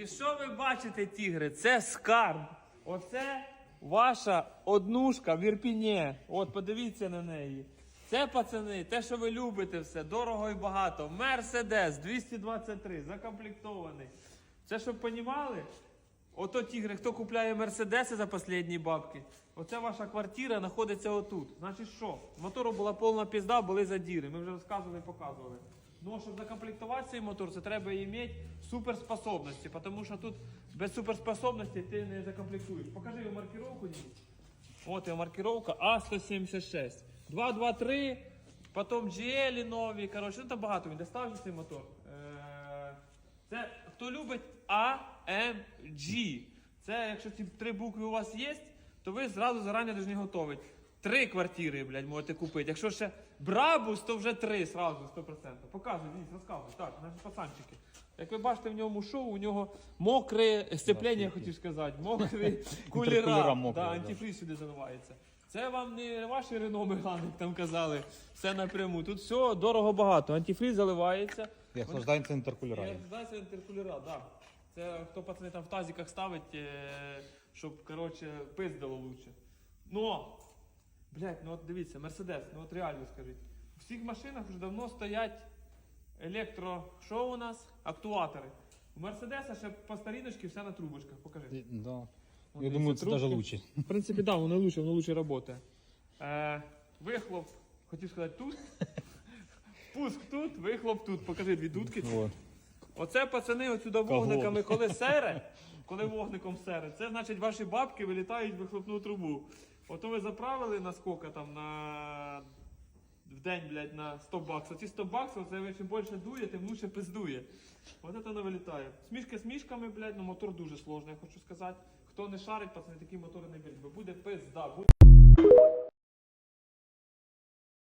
І що ви бачите, тігри? Це скарб. Оце ваша однушка в Ірпіні. От подивіться на неї. Це, пацани, те, що ви любите все, дорого і багато. Мерседес 223, закомплектований. Це щоб понімали? Ото тігри, хто купляє мерседеси за останні бабки, оце ваша квартира знаходиться отут. Значить що? Мотору була повна пізда, були задіри. Ми вже розказували і показували. Ну, а щоб закомплектувати цей мотор, це треба мати суперспособності, тому що тут без суперспособності ти не закомплектуєш. Покажи його маркировку. Дім. От його маркировка А176. 223, потім GL нові. Коротше, ну там багато він доставив цей мотор. Е, Це хто любить AMG. Це якщо ці три букви у вас є, то ви зразу зарані повинні. Три квартири, блядь, можете купити. Якщо ще Брабус, то вже три зразу, 100%. Показуй, дивіться, розказуй. Так, наші пацанчики. Як ви бачите в ньому шоу, у нього мокре сцеплення, я хотів сказати, мокрі Інтеркулера кулера. Да, антифриз сюди заливається. Це вам не ваші Рено Меган, як там казали, все напряму. Тут все дорого багато. Антифриз заливається. І охлаждається І інтеркулерами. охлаждається інтеркулера, да. Це хто пацани там в тазиках ставить, е, щоб коротше пиздило лучше. Но, блядь, ну от дивіться, Мерседес, ну от реально скажіть. У всіх машинах вже давно стоять електро, що у нас? Актуатори. У Мерседеса ще по старіночці все на трубочках. Покажи. Да. От Я дивіться, думаю, це навіть лучше. В принципі, да, воно лучше, воно лучше працює. Е, вихлоп, хотів сказати тут. Пуск тут, вихлоп тут. Покажи дві дудки. Вот. Оце пацани отсюди вогниками, коли сере, коли вогником сере, це значить ваші бабки вилітають в вихлопну трубу. Ото ви заправили на скільки там на в день, блядь, на 100 баксів. Ці 100 баксів, це чим більше дує, тим лучше пиздує. От це не вилітає. Смішки смішками, блядь, ну мотор дуже сложний, я хочу сказати. Хто не шарить, пацани, такі мотори не беріть, бо буде пизда. Буде...